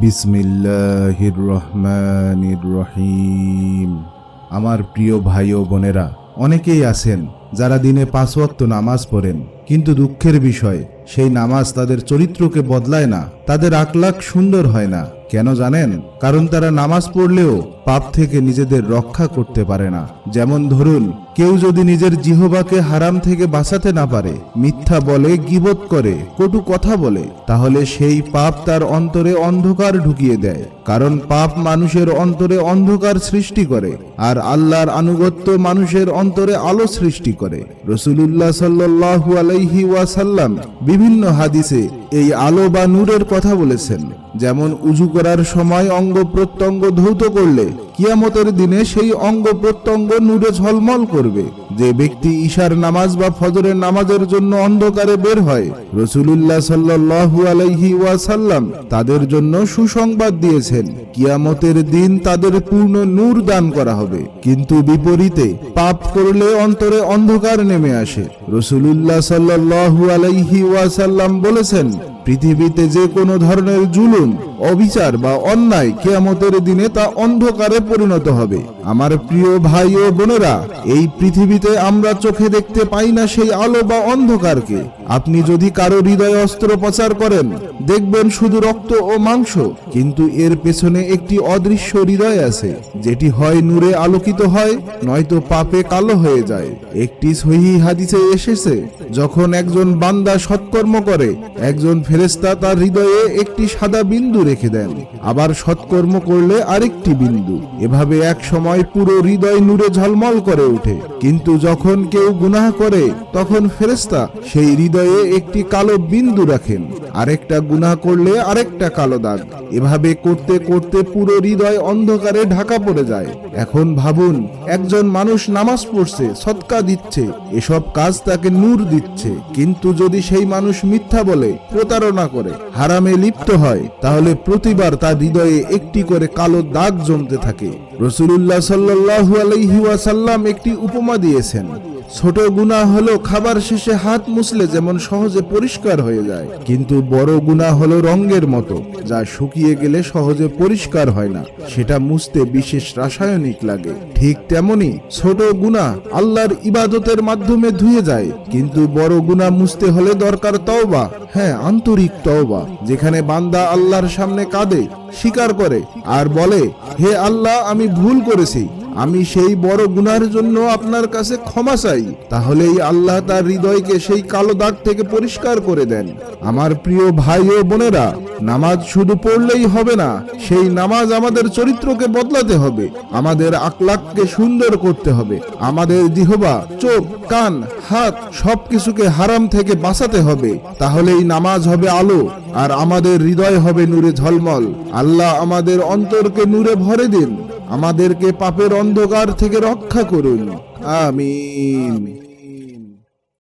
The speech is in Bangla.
বিসমিল্লাহির রহমানির রহিম আমার প্রিয় ভাই ও বোনেরা, অনেকেই আছেন যারা দিনে পাঁচ ওয়াক্ত নামাজ পড়েন, কিন্তু দুঃখের বিষয়, সেই নামাজ তাদের চরিত্রকে বদলায় না, তাদের আকলাক সুন্দর হয় না। কেন জানেন? কারণ তারা নামাজ পড়লেও পাপ থেকে নিজেদের রক্ষা করতে পারে না। যেমন ধরুন, কেউ যদি নিজের জিহবাকে হারাম থেকে বাঁচাতে না পারে, মিথ্যা বলে গিবত করে, কটু কথা বলে, তাহলে সেই পাপ তার অন্তরে অন্ধকার ঢুকিয়ে দেয়। কারণ পাপ মানুষের অন্তরে অন্ধকার সৃষ্টি করে, আর আল্লাহর আনুগত্য মানুষের অন্তরে আলো সৃষ্টি করে। রসুলুল্লাহ সাল্লাহু আলাইহি ওয়াসাল্লাম বিভিন্ন হাদিসে এই আলো বা নূরের কথা বলেছেন। যেমন উজু করার সময় অঙ্গ প্রত্যঙ্গ ধৌত করলে কিয়ামতের দিনে সেই অঙ্গ প্রত্যঙ্গ নূরে ঝলমল করবে। যে ব্যক্তি ঈশার নামাজ বা ফজরের নামাজের জন্য অন্ধকারে বের হয়, রসুলুল্লাহ সাল্লাহু আলাইহি ওয়াসাল্লাম তাদের জন্য সুসংবাদ দিয়েছেন, কিয়ামতের দিন তাদের পূর্ণ নূর দান করা হবে। কিন্তু বিপরীতে পাপ করলে অন্তরে অন্ধকার নেমে আসে। রসুলুল্লাহ সাল্লাহু আলাইহি ওয়াসাল্লাম বলেছেন, পৃথিবীতে যে কোনো ধরনের জুলুম অবিচার বা অন্যায় কেয়ামতের দিনে তা অন্ধকারে পরিণত হবে। আমার প্রিয় ভাই ও বোনেরা, এই পৃথিবীতে আমরা চোখে দেখতে পাই না সেই আলো বা অন্ধকারকে। আপনি যদি কারও হৃদয় অস্ত্রোপচার করেন, দেখবেন শুধু রক্ত ও মাংস, কিন্তু এর পেছনে একটি অদৃশ্য হৃদয় আছে, যেটি হয় নূরে আলোকিত হয়, নয়তো পাপে কালো হয়ে যায়। একটি সহি হাদিসে এসেছে, যখন একজন বান্দা সৎকর্ম করে, একজন ফেরেস্তা তার হৃদয়ে একটি সাদা বিন্দু রেখে দেন। আবার সৎকর্ম করলে আরেকটি বিন্দু। এভাবে এক সময় পুরো হৃদয় নূরে ঝলমল করে ওঠে। কিন্তু যখন কেউ গুনাহ করে, তখন ফেরেস্তা সেই হৃদয়ে একটি কালো বিন্দু রাখেন। আরেকটা গুনাহ করলে আরেকটা কালো দাগ। এভাবে করতে করতে পুরো হৃদয় অন্ধকারে ঢাকা পড়ে যায়। এখন ভাবুন, একজন মানুষ নামাজ পড়ছে সৎকা দিচ্ছে, এসব কাজ তাকে নূর দিচ্ছে। কিন্তু যদি সেই মানুষ মিথ্যা বলে, প্রতারণা করে, হারামে লিপ্ত হয়, তাহলে প্রতিবার তার হৃদয়ে একটি করে কালো দাগ জমতে থাকে। রসুলুল্লাহ সাল্লাহু আলাইহি ওয়াসাল্লাম একটি উপমা দিয়েছেন ছোট গুণা হলো খাবার শেষে হাত মুছলে যেমন সহজে পরিষ্কার হয়ে যায়, কিন্তু বড় গুণা হলো রঙের মতো, যা শুকিয়ে গেলে সহজে পরিষ্কার হয় না। সেটা মুছতে বিশেষ রাসায়নিক লাগে। ঠিক তেমনি ছোট গুণা আল্লাহর ইবাদতের মাধ্যমে ধুয়ে যায়, কিন্তু বড় গুণা মুছতে হলে দরকার তওবা হ্যাঁ আন্তরিক তওবা, যেখানে বান্দা আল্লাহর সামনে কাঁদে, স্বীকার করে, আর বলে, হে আল্লাহ, আমি ভুল করেছি। আমি সেই বড় গুনার জন্য আপনার কাছে ক্ষমা চাই। তাহলেই আল্লাহ তার হৃদয়কে সেই কালো দাগ থেকে পরিষ্কার করে দেন। আমার প্রিয় ভাই ও বোনেরা, নামাজ শুধু পড়লেই হবে না, সেই নামাজ আমাদের চরিত্রকে বদলাতে হবে, আমাদের আকলাককে সুন্দর করতে হবে, আমাদের জিহবা, চোখ, কান, হাত সবকিছুকে হারাম থেকে বাঁচাতে হবে। তাহলেই নামাজ হবে আলো, আর আমাদের হৃদয় হবে নূরে ঝলমল। আল্লাহ আমাদের অন্তরকে নূরে ভরে দিন। আমাদেরকে পাপের অন্ধকার থেকে রক্ষা করুন। আমিন।